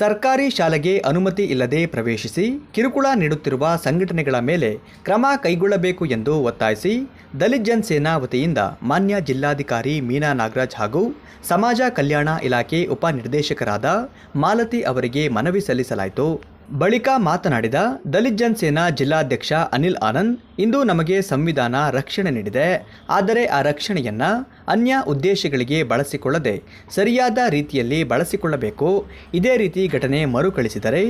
ಸರ್ಕಾರಿ ಶಾಲೆಗೆ ಅನುಮತಿ ಇಲ್ಲದೆ ಪ್ರವೇಶಿಸಿ ಕಿರುಕುಳ ನೀಡುತ್ತಿರುವ ಸಂಘಟನೆಗಳ ಮೇಲೆ ಕ್ರಮ ಕೈಗೊಳ್ಳಬೇಕು ಎಂದು ಒತ್ತಾಯಿಸಿ ದಲಿತ್ ಜನಸೇನಾ ವತಿಯಿಂದ ಮಾನ್ಯ ಜಿಲ್ಲಾಧಿಕಾರಿ ಮೀನಾ ನಾಗರಾಜ್ ಹಾಗೂ ಸಮಾಜ ಕಲ್ಯಾಣ ಇಲಾಖೆ ಉಪನಿರ್ದೇಶಕರಾದ ಮಾಲತಿ ಅವರಿಗೆ ಮನವಿ ಸಲ್ಲಿಸಲಾಯಿತು. ಬಳಿಕ ಮಾತನಾಡಿದ ದಲಿತ್ ಜನಸೇನಾ ಜಿಲ್ಲಾಧ್ಯಕ್ಷ ಅನಿಲ್ ಆನಂದ್, ಇಂದು ನಮಗೆ ಸಂವಿಧಾನ ರಕ್ಷಣೆ ನೀಡಿದೆ, ಆದರೆ ಆ ರಕ್ಷಣೆಯನ್ನ ಅನ್ಯ ಉದ್ದೇಶಗಳಿಗೆ ಬಳಸಿಕೊಳ್ಳದೆ ಸರಿಯಾದ ರೀತಿಯಲ್ಲಿ ಬಳಸಿಕೊಳ್ಳಬೇಕು. ಇದೇ ರೀತಿ ಘಟನೆ ಮರುಕಳಿಸಿದರೆ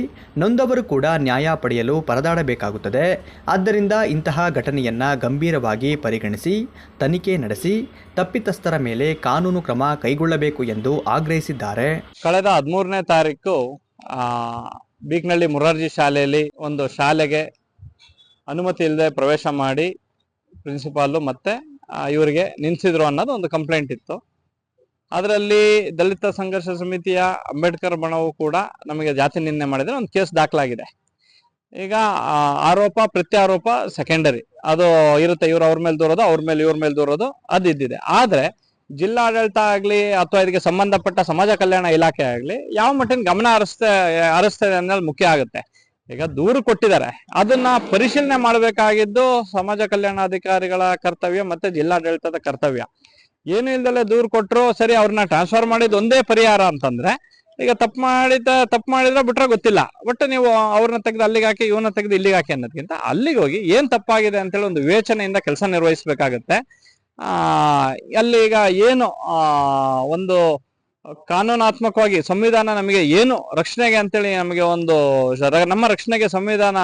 ನೊಂದವರು ಕೂಡ ನ್ಯಾಯ ಪಡೆಯಲು ಪರದಾಡಬೇಕಾಗುತ್ತದೆ. ಆದ್ದರಿಂದ ಇಂತಹ ಘಟನೆಯನ್ನ ಗಂಭೀರವಾಗಿ ಪರಿಗಣಿಸಿ, ತನಿಖೆ ನಡೆಸಿ, ತಪ್ಪಿತಸ್ಥರ ಮೇಲೆ ಕಾನೂನು ಕ್ರಮ ಕೈಗೊಳ್ಳಬೇಕು ಎಂದು ಆಗ್ರಹಿಸಿದ್ದಾರೆ. ಕಳೆದ ಹದಿಮೂರನೇ ತಾರೀಕು ಬೀಕ್ನಳ್ಳಿ ಮುರಾರ್ಜಿ ಶಾಲೆಯಲ್ಲಿ ಒಂದು ಶಾಲೆಗೆ ಅನುಮತಿ ಇಲ್ಲದೆ ಪ್ರವೇಶ ಮಾಡಿ ಪ್ರಿನ್ಸಿಪಾಲು ಮತ್ತೆ ಇವರಿಗೆ ನಿಲ್ಲಿಸಿದ್ರು ಅನ್ನೋದು ಒಂದು ಕಂಪ್ಲೇಂಟ್ ಇತ್ತು. ಅದರಲ್ಲಿ ದಲಿತ ಸಂಘರ್ಷ ಸಮಿತಿಯ ಅಂಬೇಡ್ಕರ್ ಬಣವು ಕೂಡ ನಮಗೆ ಜಾತಿ ನಿಂದನೆ ಮಾಡಿದರೆ ಒಂದು ಕೇಸ್ ದಾಖಲಾಗಿದೆ. ಈಗ ಆರೋಪ, ಪ್ರತ್ಯಾರೋಪ ಸೆಕೆಂಡರಿ ಅದು ಇರುತ್ತೆ, ಇವ್ರು ಅವ್ರ ಮೇಲೆ ದೂರೋದು, ಅವ್ರ ಮೇಲೆ ಇವ್ರ ಮೇಲೆ ದೂರೋದು, ಅದು ಇದ್ದಿದೆ. ಆದ್ರೆ ಜಿಲ್ಲಾಡಳಿತ ಆಗ್ಲಿ ಅಥವಾ ಇದಕ್ಕೆ ಸಂಬಂಧಪಟ್ಟ ಸಮಾಜ ಕಲ್ಯಾಣ ಇಲಾಖೆ ಆಗ್ಲಿ ಯಾವ ಮಟ್ಟಿನ ಗಮನ ಹರಿಸ್ತಾ, ಹರಿಸ್ತದೆ ಅನ್ನೋದು ಮುಖ್ಯ ಆಗುತ್ತೆ. ಈಗ ದೂರು ಕೊಟ್ಟಿದ್ದಾರೆ. ಅದನ್ನ ಪರಿಶೀಲನೆ ಮಾಡಬೇಕಾಗಿದ್ದು ಸಮಾಜ ಕಲ್ಯಾಣ ಅಧಿಕಾರಿಗಳ ಕರ್ತವ್ಯ ಮತ್ತೆ ಜಿಲ್ಲಾಡಳಿತದ ಕರ್ತವ್ಯ. ಏನು ಇಲ್ದಲೆ ದೂರು ಕೊಟ್ಟರು ಸರಿ ಅವ್ರನ್ನ ಟ್ರಾನ್ಸ್ಫರ್ ಮಾಡಿದ ಒಂದೇ ಪರಿಹಾರ ಅಂತಂದ್ರೆ, ಈಗ ತಪ್ಪು ಮಾಡಿದ ತಪ್ಪು ಮಾಡಿದ್ರೆ ಬಿಟ್ರೆ ಗೊತ್ತಿಲ್ಲ. ಬಟ್ ನೀವು ಅವ್ರನ್ನ ತೆಗೆದು ಅಲ್ಲಿಗೆ ಹಾಕಿ ಇವನ್ನ ತೆಗೆದು ಇಲ್ಲಿಗೆ ಹಾಕಿ ಅನ್ನೋದಕ್ಕಿಂತ ಅಲ್ಲಿಗೆ ಹೋಗಿ ಏನ್ ತಪ್ಪಾಗಿದೆ ಅಂತೇಳಿ ಒಂದು ವಿವೇಚನೆಯಿಂದ ಕೆಲಸ ನಿರ್ವಹಿಸಬೇಕಾಗತ್ತೆ. ಅಲ್ಲಿ ಈಗ ಏನು ಒಂದು ಕಾನೂನಾತ್ಮಕವಾಗಿ ಸಂವಿಧಾನ ನಮಗೆ ಏನು ರಕ್ಷಣೆಗೆ ಅಂತೇಳಿ ನಮಗೆ ಒಂದು ನಮ್ಮ ರಕ್ಷಣೆಗೆ ಸಂವಿಧಾನ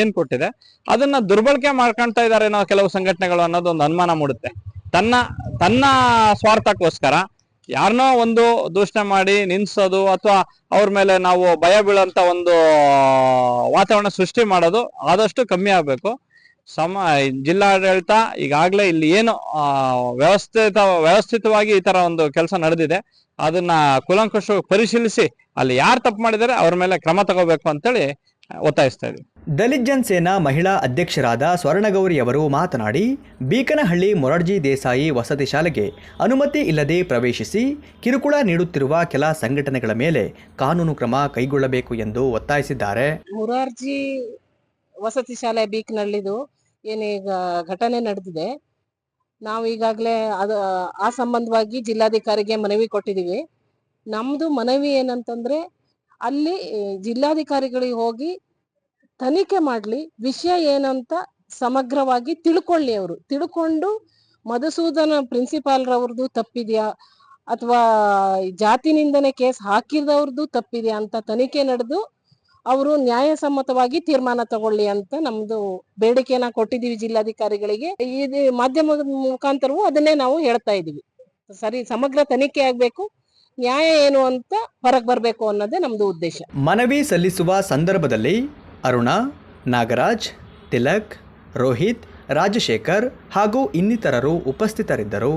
ಏನ್ ಕೊಟ್ಟಿದೆ, ಅದನ್ನ ದುರ್ಬಳಕೆ ಮಾಡ್ಕೊಳ್ತಾ ಇದ್ದಾರೆ ನಾವು ಕೆಲವು ಸಂಘಟನೆಗಳು ಅನ್ನೋದು ಒಂದು ಅನುಮಾನ ಮೂಡುತ್ತೆ. ತನ್ನ ತನ್ನ ಸ್ವಾರ್ಥಕ್ಕೋಸ್ಕರ ಯಾರನ್ನೋ ಒಂದು ದೂಷಣೆ ಮಾಡಿ ನಿನ್ಸೋದು ಅಥವಾ ಅವ್ರ ಮೇಲೆ ನಾವು ಭಯ ಬೀಳಂತ ಒಂದು ವಾತಾವರಣ ಸೃಷ್ಟಿ ಮಾಡೋದು ಆದಷ್ಟು ಕಮ್ಮಿ ಆಗಬೇಕು. ಸಮ ಜಿಲ್ಲಾಡಳಿತ ಈಗಾಗಲೇ ಇಲ್ಲಿ ಏನು ಆ, ವ್ಯವಸ್ಥಿತ ವ್ಯವಸ್ಥಿತವಾಗಿ ಈ ತರ ಒಂದು ಕೆಲಸ ನಡೆದಿದೆ. ಅದನ್ನ ಕುಲಂಕುಷ ಪರಿಶೀಲಿಸಿ ಅಲ್ಲಿ ಯಾರು ತಪ್ಪು ಮಾಡಿದರೆ ಅವ್ರ ಮೇಲೆ ಕ್ರಮ ತಗೋಬೇಕು ಅಂತೇಳಿ ಒತ್ತಾಯಿಸ್ತಾ ಇದ್ದೀವಿ ದಲಿತ್ ಜನ್ ಸೇನಾ ಮಹಿಳಾ ಅಧ್ಯಕ್ಷರಾದ ಸ್ವರ್ಣಗೌರಿ ಅವರು ಮಾತನಾಡಿ ಬೀಕನಹಳ್ಳಿ ಮೊರಾರ್ಜಿ ದೇಸಾಯಿ ವಸತಿ ಶಾಲೆಗೆ ಅನುಮತಿ ಇಲ್ಲದೆ ಪ್ರವೇಶಿಸಿ ಕಿರುಕುಳ ನೀಡುತ್ತಿರುವ ಕೆಲ ಸಂಘಟನೆಗಳ ಮೇಲೆ ಕಾನೂನು ಕ್ರಮ ಕೈಗೊಳ್ಳಬೇಕು ಎಂದು ಒತ್ತಾಯಿಸಿದ್ದಾರೆ. ಮೊರಾರ್ಜಿ ವಸತಿ ಶಾಲೆ ಬೀಕ್ನಳ್ಳಿದು ಏನೀಗ ಘಟನೆ ನಡೆದಿದೆ, ನಾವು ಈಗಾಗಲೇ ಅದು, ಆ ಸಂಬಂಧವಾಗಿ ಜಿಲ್ಲಾಧಿಕಾರಿಗೆ ಮನವಿ ಕೊಟ್ಟಿದ್ದೀವಿ. ನಮ್ದು ಮನವಿ ಏನಂತಂದ್ರೆ, ಅಲ್ಲಿ ಜಿಲ್ಲಾಧಿಕಾರಿಗಳಿಗೆ ಹೋಗಿ ತನಿಖೆ ಮಾಡಲಿ, ವಿಷಯ ಏನಂತ ಸಮಗ್ರವಾಗಿ ತಿಳ್ಕೊಳ್ಳಿ ಅವರು. ತಿಳ್ಕೊಂಡು ಮಧುಸೂದನ ಪ್ರಿನ್ಸಿಪಾಲ್ರವ್ರದ್ದು ತಪ್ಪಿದೆಯಾ ತಪ್ಪಿದ್ಯಾ, ಅಥವಾ ಜಾತಿ ನಿಂದನೆ ಕೇಸ್ ಹಾಕಿದವ್ರದ್ದು ತಪ್ಪಿದ್ಯಾ ಅಂತ ತನಿಖೆ ನಡೆದು ಅವರು ನ್ಯಾಯಸಮ್ಮತವಾಗಿ ತೀರ್ಮಾನ ತಗೊಳ್ಳಿ ಅಂತ ನಮ್ದು ಬೇಡಿಕೆಯನ್ನ ಕೊಟ್ಟಿದೀವಿ ಜಿಲ್ಲಾಧಿಕಾರಿಗಳಿಗೆ. ಇದು ಮಾಧ್ಯಮದ ಮುಖಾಂತರವೂ ಅದನ್ನೇ ನಾವು ಹೇಳ್ತಾ ಇದೀವಿ ಸರಿ, ಸಮಗ್ರ ತನಿಖೆ ಆಗ್ಬೇಕು, ನ್ಯಾಯ ಏನು ಅಂತ ಹೊರಗೆ ಬರಬೇಕು ಅನ್ನೋದೇ ನಮ್ದು ಉದ್ದೇಶ. ಮನವಿ ಸಲ್ಲಿಸುವ ಸಂದರ್ಭದಲ್ಲಿ ಅರುಣ, ನಾಗರಾಜ್, ತಿಲಕ್, ರೋಹಿತ್, ರಾಜಶೇಖರ್ ಹಾಗೂ ಇನ್ನಿತರರು ಉಪಸ್ಥಿತರಿದ್ದರು.